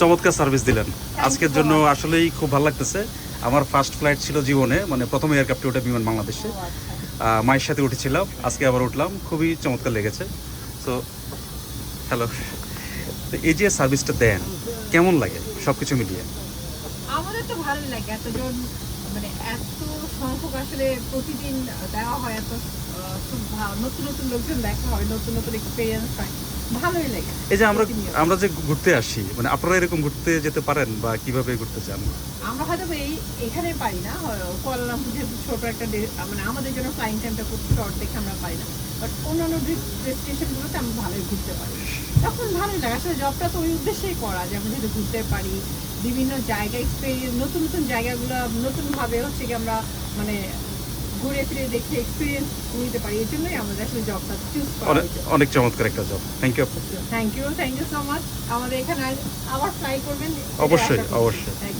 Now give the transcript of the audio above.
চমৎকার সার্ভিস দিলেন। আজকের জন্য আসলেই খুব ভালো লাগতেছে। আমার ফার্স্ট ফ্লাইট ছিল জীবনে মানে প্রথম এয়ারক্রাফটে ওঠা বিমান বাংলাদেশে। আচ্ছা। মায়ের সাথে উঠেছিলাম আজকে আবার উঠলাম। খুবই চমৎকার লেগেছে। তো হ্যালো এই যে সার্ভিসটা দেন কেমন লাগে সব কিছু মিলিয়ে? আমাদের তো ভালোই লাগে। এতজন মানে এত সংখ্যক আসলে প্রতিদিন দেওয়া হয় এত নতুন নতুন লোকজন দেখা হয় নতুন নতুন এক্সপিরিয়েন্স হয়। ভালোই লাগে। এই যে আমরা। আমরা যে ঘুরতে আসি মানে আপনারা এরকম ঘুরতে যেতে পারেন বা কীভাবে ঘুরতে চান? আমরা হয়তো এই এখানে পারি না কুয়ালালামপুর যেহেতু ছোট একটা মানে আমাদের জন্য ফ্লাইং টাইমটা খুব শর্ট দেখে আমরা পারি না। বাট অন্যান্য ডেস্টিনেশনগুলোতে আমরা ভালোই ঘুরতে পারি। তখন ভালোই লাগে। আসলে জবটা তো ওই উদ্দেশ্যেই করা যে আমরা যেহেতু ঘুরতে পারি বিভিন্ন জায়গা এক্সপিরিয়েন্স নতুন নতুন জায়গাগুলো নতুনভাবে হচ্ছে কি আমরা মানে ঘুরে ফিরে দেখে এক্সপিরিয়েন্স নিতে পারি এই জন্যই আমাদের আসলে জবটা চুজ করা অনেক অনেক চমৎকার একটা job thank you thank you thank you so much আমাদের এখানে আবার ট্রাই করবেন। অবশ্যই, অবশ্যই।